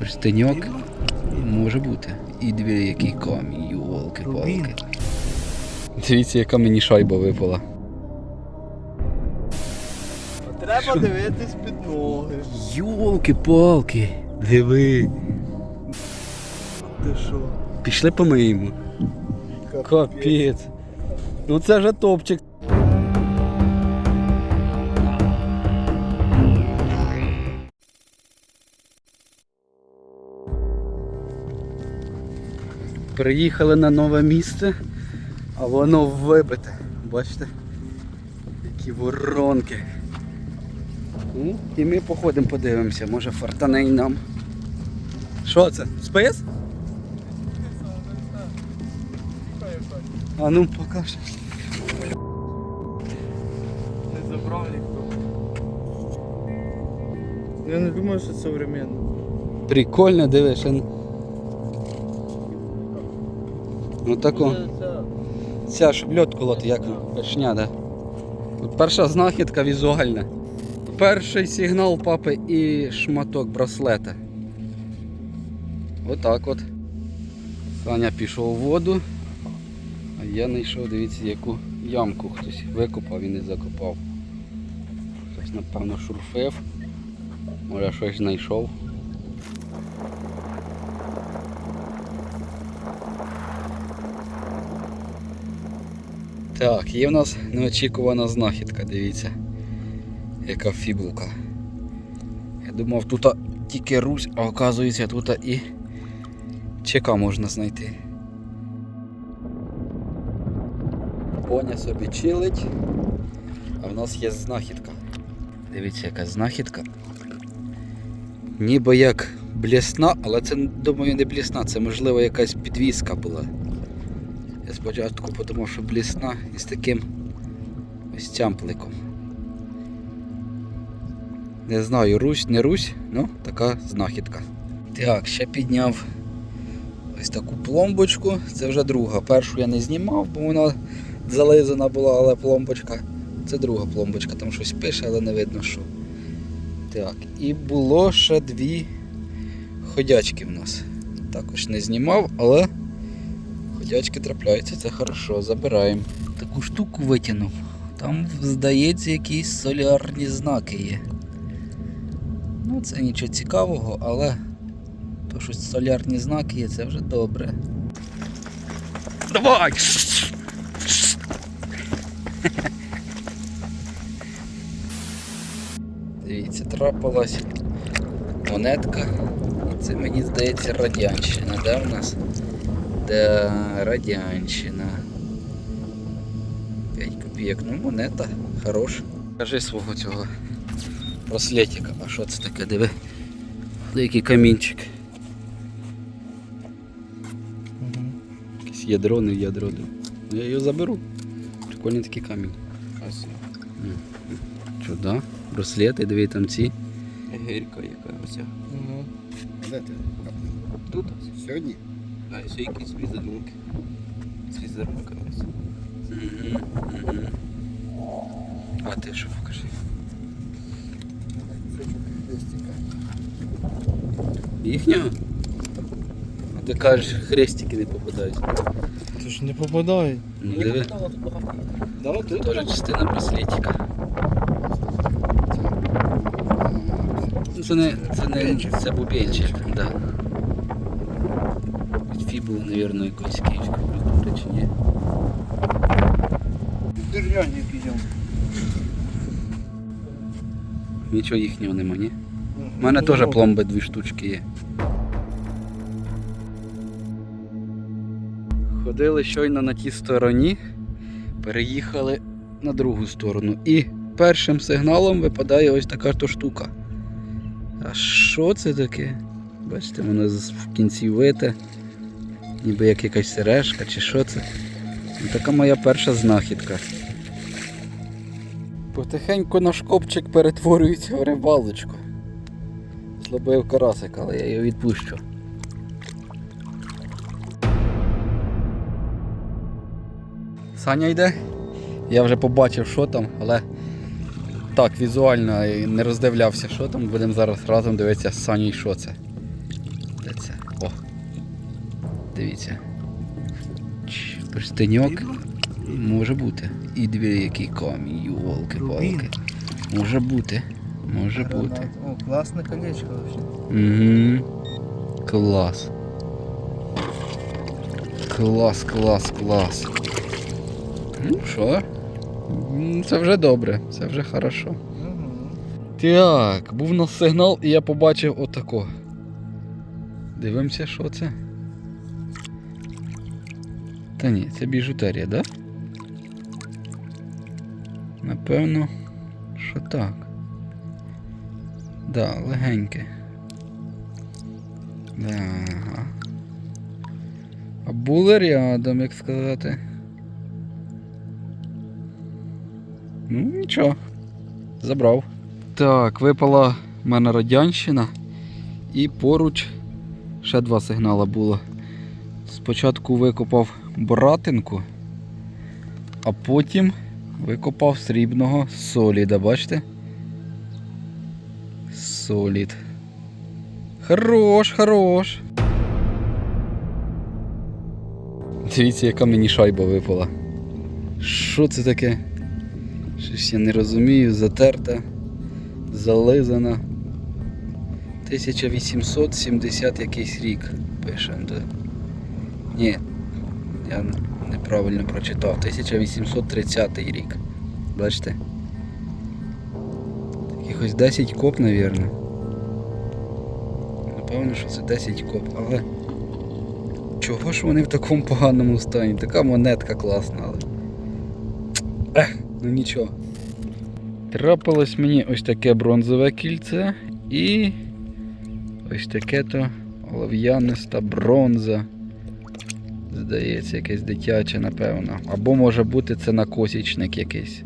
Перстеньок може бути. І дві який камінь, йолки-палки. Дивіться, яка мені шайба випала. Треба дивитись під ноги. Йолки-палки. Диви. Ти що? Пішли помиємо. Капець. Ну це вже топчик. Приїхали на нове місце, а воно вибите. Бачите? Які воронки. Ну, і ми походимо, подивимося, може фартане й нам. Що це? Спис? А ну покажи. Не забрав ніхто. Я не думаю, що це современно. Прикольно, дивиш. а ну. Тако. Ця ж льот як пешня, да. Перша знахідка візуальна. Перший сигнал папи і шматок браслета. Отак от. Саня пішов у воду, а я знайшов, дивіться, яку ямку хтось викопав і не закопав. Хтось, напевно, шурфив. Може щось знайшов. Так, є в нас неочікувана знахідка, дивіться. Яка фібулка. Я думав, тут тільки Русь, а оказується тут і ЧК можна знайти. Поня собі чилить, а в нас є знахідка. Дивіться, яка знахідка. Ніби як блісна, але це, думаю, не блісна, це можливо якась підвіска була. Спочатку подумав, що блісна із таким ось тямпликом. Не знаю, Русь, не Русь, ну така знахідка. Так, ще підняв ось таку пломбочку. Це вже друга. Першу я не знімав, бо вона зализана була, але пломбочка. Це друга пломбочка, там щось пише, але не видно що. Так, і було ще дві ходячки в нас. Також не знімав, але ходячки трапляються, це хорошо, забираємо. Таку штуку витягнув. Там, здається, якісь солярні знаки є. Ну, це нічого цікавого, але то щось солярні знаки є, це вже добре. Давай! Дивіться, трапилась монетка. Це мені здається радянщина, де в нас? Да, радянщина. 5 копійок, ну монета, хорош. Кажи свого цього браслетика. А що це таке? Диви. Який камінчик. Якесь ядро, не ядро. Ну, Я його заберу. Прикольний такий камінь. Що, да? Браслети, диви там ці. Гирка яка оця. Угу. Де ти? Тут Сьогодні? А ще якісь візерунки. З візерунками. А ти що покажи? Їхнього? А ти кажеш, хрестики не попадають. Ти ж не попадає. Ну, диви. Да, Тут теж частина браслетика. Ну, Це не, це не, це бубенчик, да. Фібул, мабуть, якоїсь київської культури чи ні. Дерев'яні підемо. Нічого їхнього нема, ні? У мене теж пломби дві штучки є. Ходили щойно на тій стороні, переїхали на другу сторону. І першим сигналом випадає ось така то штука. А що це таке? Бачите, воно в кінці вите, ніби як якась сережка чи що це. Ну, Така моя перша знахідка. Потихеньку наш копчик перетворюється в рибалочку. Злобив карасик, але я його відпущу. Саня йде. Я вже побачив, що там, але так, візуально не роздивлявся, що там. Будемо зараз разом дивитися з Санєю, що це. Дивіться. Перстеньок. Може бути. І дві який камінь, юволки-палки. Може бути. Може бути. О, класне колечко вообще. Угу. Клас. Клас, клас, клас. Ну що? Це вже добре, це вже хорошо. Так, був у нас сигнал і я побачив отако. Дивимося, що це. Та ні, це біжутерія, да? Напевно, що так. Да, легеньке. Да. А були рядом, як сказати. Ну, нічого. Забрав. Так, випала в мене радянщина. І поруч ще два сигнали було. Спочатку викопав братинку, а потім викопав срібного соліда, бачите? Солід. Хорош, хорош. Дивіться, яка мені шайба випала. Що це таке? Щось я не розумію, затерта, зализана. 1870 якийсь рік пише. Ні, я неправильно прочитав. 1830 рік. Бачите? Якихось 10 коп, навірно. Напевно, що це 10 коп, але. Чого ж вони в такому поганому стані? Така монетка класна, але. Ех, ну нічого. Трапилось мені ось таке бронзове кільце і ось таке то олов'яниста бронза. Здається, якесь дитяче, напевно. Або може бути це накосічник якийсь.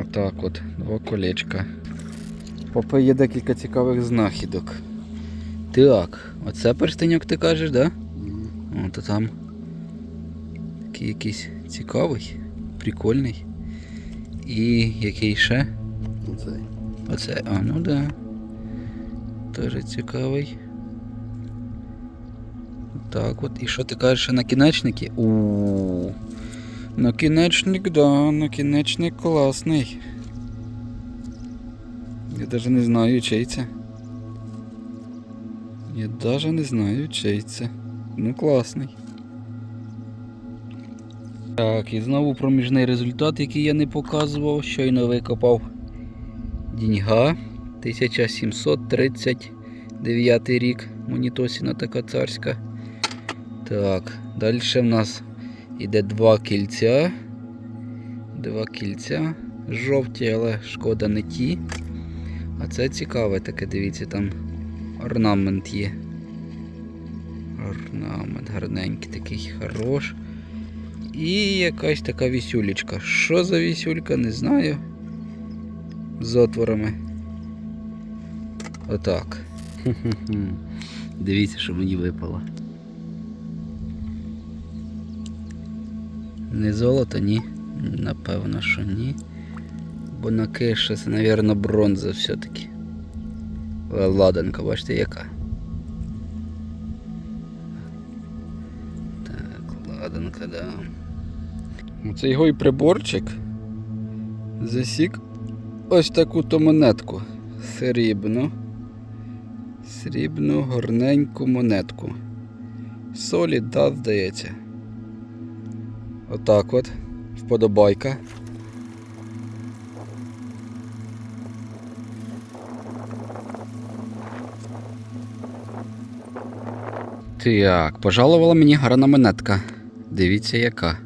Отак от, два колечка. Попи є декілька цікавих знахідок. Так, оце перстеньок ти кажеш, да? О, то там такий якийсь цікавий, прикольний. І який ще? Оцей. Оце, а, ну да. Теж цікавий. Так от. І що ти кажеш ще накінечники? У. Накінечник, да, накінечник класний. Я навіть не знаю, чий це. Я навіть не знаю, чий це. Ну класний. Так, і знову проміжний результат, який я не показував, щойно викопав. Діньга 1739 рік. Монітосіна така царська. Так, далі в нас іде два кільця. Два кільця. Жовті, але шкода не ті. А це цікаве таке, дивіться, там орнамент є. Орнамент гарненький такий хорош. І якась така вісюлечка. Що за вісюлька, не знаю. З отворами. Отак. Дивіться, що мені випало. Не золото, ні. Напевно, що ні. Бо на кише це, напевно, бронза все-таки. Ладанка, бачите, яка. Так, ладанка, да. Оце його і приборчик засік ось таку то монетку. Срібну. Срібну горненьку монетку. Солі, да, здається. Отак от. Вподобайка. Так, пожалувала мені гарна монетка. Дивіться яка.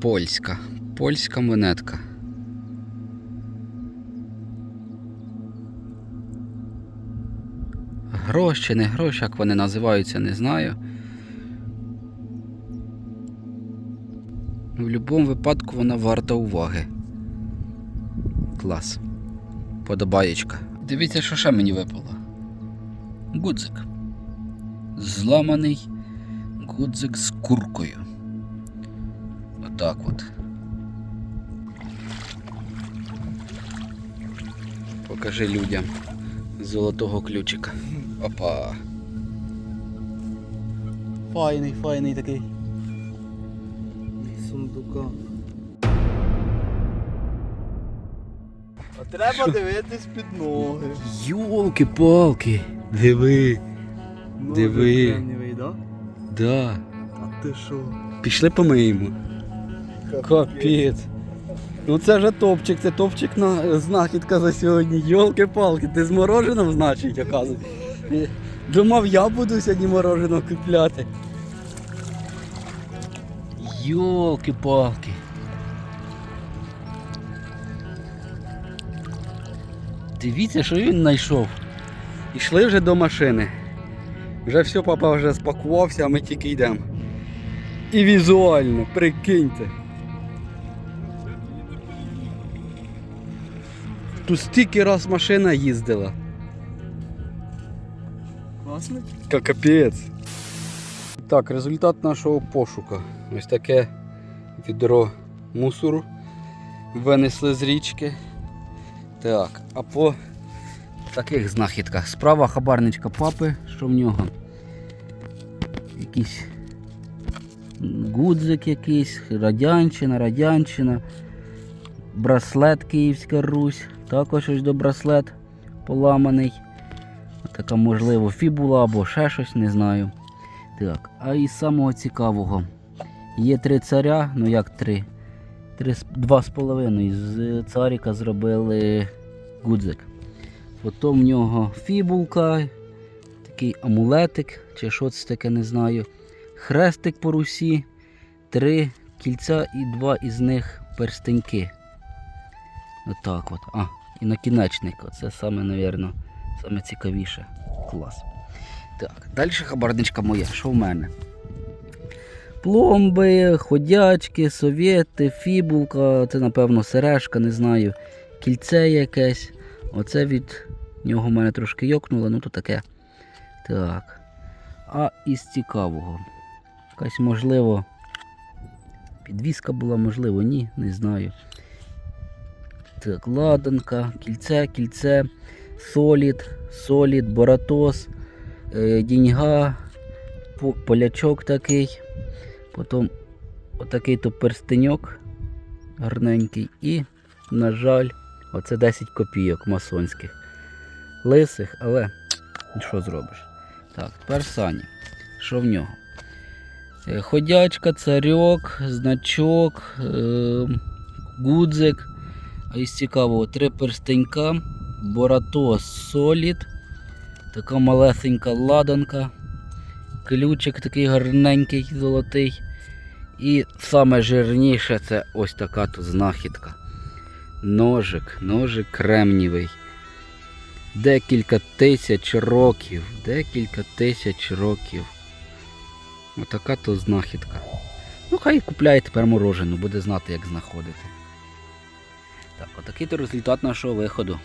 Польська. Польська монетка. Гроші, не гроші, як вони називаються, не знаю. В будь-якому випадку вона варта уваги. Клас. Подобаєчка. Дивіться, що ще мені випало. Гудзик. Зламаний гудзик з куркою. Отак от. Покажи людям. золотого ключика. Опа. Файний, файний такий. Сундука. А треба дивитись під ноги. Йолки-палки. Диви. Ноги Диви. кремнівий, да? Да. А ти що? Пішли помиємо. Капець. Ну це вже топчик, це топчик на знахідка за сьогодні. Йолки-палки, ти з мороженым, значить, оказується. Думав, я буду сьогодні мороженого купляти. Йолки-палки. Дивіться, що він знайшов. Ішли вже до машини. Вже все, папа вже спакувався, а ми тільки йдемо. І візуально, прикиньте. Тут стільки раз машина їздила. Класний? Ка- Капець. Так, результат нашого пошука. Ось таке відро мусору винесли з річки. Так, а по таких знахідках. Справа хабарничка папи, що в нього? Якийсь гудзик якийсь, радянщина, радянщина, браслет Київська Русь, також ось до браслет поламаний. Така, можливо, фібула або ще щось, не знаю. Так, а із самого цікавого. Є три царя, ну як три? три два з половиною. З царіка зробили гудзик. Потім в нього фібулка, такий амулетик, чи що це таке, не знаю. Хрестик по русі, три кільця і два із них перстеньки. Отак от. А, і накінечник. Оце саме, напевно, саме. Клас. Так, далі хабарничка моя. Що в мене? Пломби, ходячки, совєти, фібулка, це, напевно, сережка, не знаю. Кільце якесь. Оце від нього в мене трошки йокнуло, ну то таке. Так. А із цікавого. Якась, можливо, підвіска була, можливо, ні, не знаю. Так, ладанка, кільце, кільце, солід, солід, боратос, діньга, полячок такий. Потім отакий то перстеньок гарненький. І, на жаль, оце 10 копійок масонських. Лисих, але що зробиш? Так, тепер Сані. Що в нього? Е, Ходячка, царьок, значок, е, гудзик. А із цікавого три перстенька, Боратос Солід, така малесенька ладанка, ключик такий гарненький, золотий. І саме жирніше це ось така тут знахідка. Ножик, ножик кремнівий. Декілька тисяч років, декілька тисяч років. Отака то знахідка. Ну, хай купляє тепер морожену, буде знати, як знаходити. Так, отакий то результат нашого виходу.